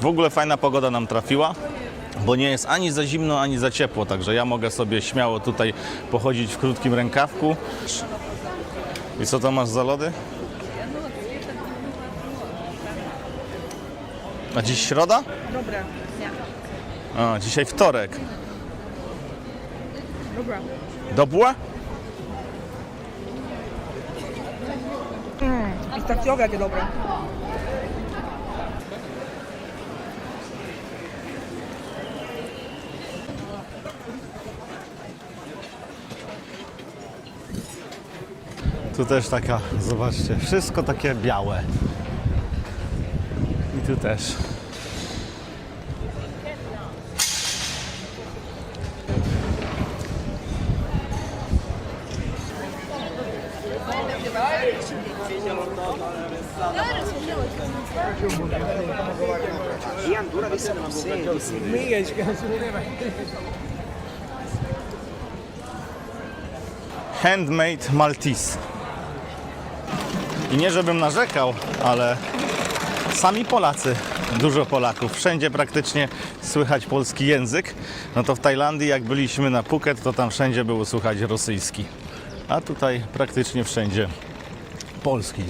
W ogóle fajna pogoda nam trafiła, bo nie jest ani za zimno, ani za ciepło, także ja mogę sobie śmiało tutaj pochodzić w krótkim rękawku. I co to masz za lody? A dziś środa? Dobre. Nie. A, dzisiaj wtorek. Dobra. Dobłe? Pistacjowe jakie dobre. Tu też taka, zobaczcie, wszystko takie białe. I tu też. Handmade Maltese. I nie żebym narzekał, ale sami Polacy, dużo Polaków, wszędzie praktycznie słychać polski język. No to w Tajlandii, jak byliśmy na Phuket, to tam wszędzie było słychać rosyjski. A tutaj praktycznie wszędzie polski.